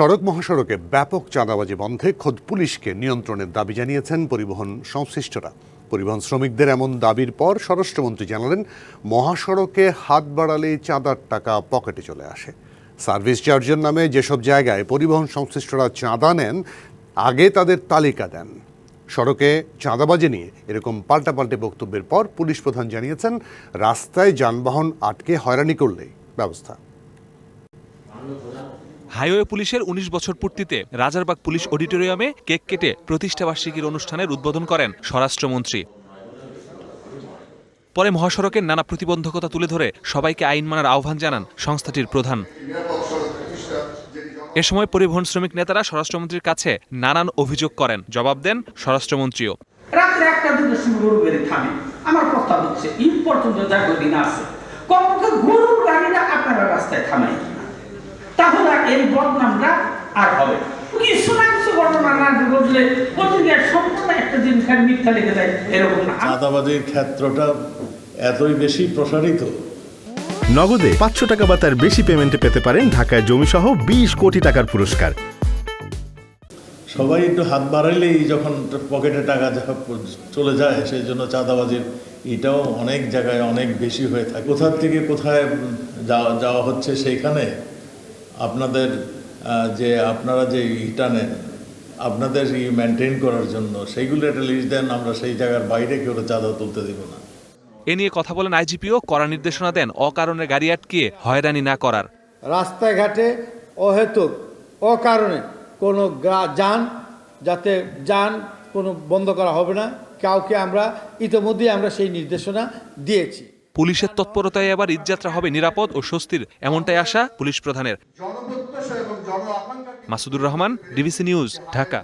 সড়ক মহাসড়কে ব্যাপক চাঁদাবাজি বন্ধে খোদ পুলিশকে নিয়ন্ত্রণের দাবি জানিয়েছেন পরিবহন সংশ্লিষ্টরা। পরিবহন শ্রমিকদের এমন দাবির পর স্বরাষ্ট্রমন্ত্রী জানালেন, মহাসড়কে হাত বাড়ালেই চাঁদার টাকা পকেটে চলে আসে। সার্ভিস চার্জের নামে যেসব জায়গায় পরিবহন সংশ্লিষ্টরা চাঁদা নেন, আগে তাদের তালিকা দেন। সড়কে চাঁদাবাজি নিয়ে এরকম পাল্টাপাল্টে বক্তব্যের পর পুলিশ প্রধান জানিয়েছেন, রাস্তায় যানবাহন আটকে হয়রানি করলেই ব্যবস্থা। হাইওয়ে পুলিশের ১৯ বছর পূর্তিতে রাজারবাগ পুলিশ অডিটোরিয়ামে কেক কেটে প্রতিষ্ঠাবার্ষিকীর অনুষ্ঠানের উদ্বোধন করেন স্বরাষ্ট্রমন্ত্রী। পরে মহাসড়কের নানা প্রতিবন্ধকতা তুলে ধরে সবাইকে আইন মানার আহ্বান জানান সংস্থাটির প্রধান। এ সময় পরিবহন শ্রমিক নেতারা স্বরাষ্ট্রমন্ত্রীর কাছে নানান অভিযোগ করেন। জবাব দেন স্বরাষ্ট্রমন্ত্রীও। রাত্রে একটা গরু বেড়ে থামে। আমার প্রস্তাব হচ্ছে যা আছে। কমপক্ষে গরুর গাড়িটা আপনারা রাস্তায় থামাই। এই বদনামটা আর হবে। কিছু না কিছু ঘটনা না ঘটলে পত্রিকায় সম্পূর্ণ একটা জিনিস মিথ্যা লিখে দেয় এরকম না। চাঁদাবাজির ক্ষেত্রটা এতই বেশি প্রসারিত। নগদে পাঁচশো টাকা বা তার বেশি পেমেন্টে পেতে পারেন ঢাকায় জমিসহ বিশ কোটি টাকার পুরস্কার। সবাই একটু হাত বাড়াইলেই যখন পকেটে টাকা চলে যায় সেই জন্য চাঁদাবাজির এটাও অনেক জায়গায় অনেক বেশি হয়ে থাকে। কোথার থেকে কোথায় যাওয়া যাওয়া হচ্ছে সেইখানে আপনাদের যে আপনারা যে ইটা নেন আপনাদের ই মেনটেন করার জন্য সেইগুলো একটা লিস্ট দেন আমরা সেই জায়গার বাইরে কেউ চাঁদা তুলতে দিব না। এ নিয়ে কথা বলেন আইজিপিও কড়া নির্দেশনা দেন অকারণে গাড়ি আটকিয়ে হয়রানি না করার। রাস্তাঘাটে অহেতুক অকারণে কোনো গা- যান যাতে যান কোনো বন্ধ করা হবে না কাউকে আমরা ইতিমধ্যে আমরা সেই নির্দেশনা দিয়েছি। পুলিশের তৎপরতায় এবার ঈদযাত্রা হবে নিরাপদ ও স্বস্তির এমনটাই আশা পুলিশ প্রধানের। Masudur Rahman DBC news Dhaka.